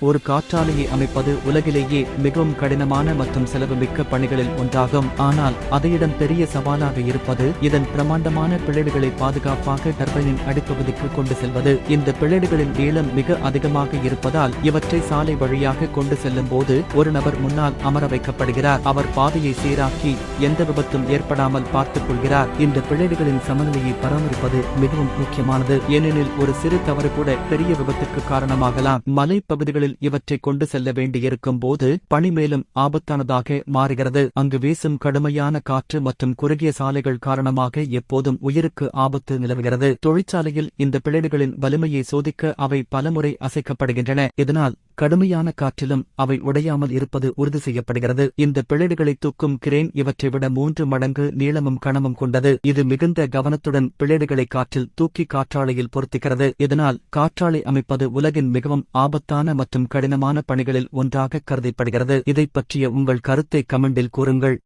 ஒரு காற்றாலையை அமைப்பது உலகிலேயே மிகவும் கடினமான மற்றும் செலவுமிக்க பணிகளில் ஒன்றாகும். ஆனால் அதையிடம் பெரிய சவாலாக இருப்பது இதன் பிரமாண்டமான பிளேடுகளை பாதுகாப்பாக டர்பைனின் அடிப்பகுதிக்கு கொண்டு செல்வது. இந்த பிளேடுகளின் நீளம் மிக அதிகமாக இருப்பதால் இவற்றை சாலை வழியாக கொண்டு செல்லும் போது ஒரு நபர் முன்னால் அமர வைக்கப்படுகிறார். அவர் பாதையை சீராக்கி எந்த விபத்தும் ஏற்படாமல் பார்த்துக் கொள்கிறார். இந்த பிளேடுகளின் சமநிலையை பராமரிப்பது மிகவும் முக்கியமானது. ஏனெனில் ஒரு சிறு தவறு கூட பெரிய விபத்துக்கு காரணமாகலாம். மலைப்பகுதிகளில் இவற்றை கொண்டு செல்ல வேண்டியிருக்கும் போது பணி மேலும் ஆபத்தானதாக மாறுகிறது. அங்கு வீசும் கடுமையான காற்று மற்றும் குறுகிய சாலைகள் காரணமாக எப்போதும் உயிருக்கு ஆபத்து நிலவுகிறது. தொழிற்சாலையில் இந்த பிளேடுகளின் வலிமையை சோதிக்க அவை பலமுறை அசைக்கப்படுகின்றன. இதனால் கடுமையான காற்றிலும் அவை உடையாமல் இருப்பது உறுதி செய்யப்படுகிறது. இந்த பிளேடுகளை தூக்கும் கிரேன் இவற்றை விட மூன்று மடங்கு நீளமும் கனமும் கொண்டது. இது மிகுந்த கவனத்துடன் பிளேடுகளை காற்றில் தூக்கி காற்றாலையில் பொருத்துகிறது. இதனால் காற்றாலை அமைப்பது உலகின் மிகவும் ஆபத்தான மற்றும் கடினமான பணிகளில் ஒன்றாக கருதப்படுகிறது. இதைப் பற்றிய உங்கள் கருத்தை கமெண்டில் கூறுங்கள்.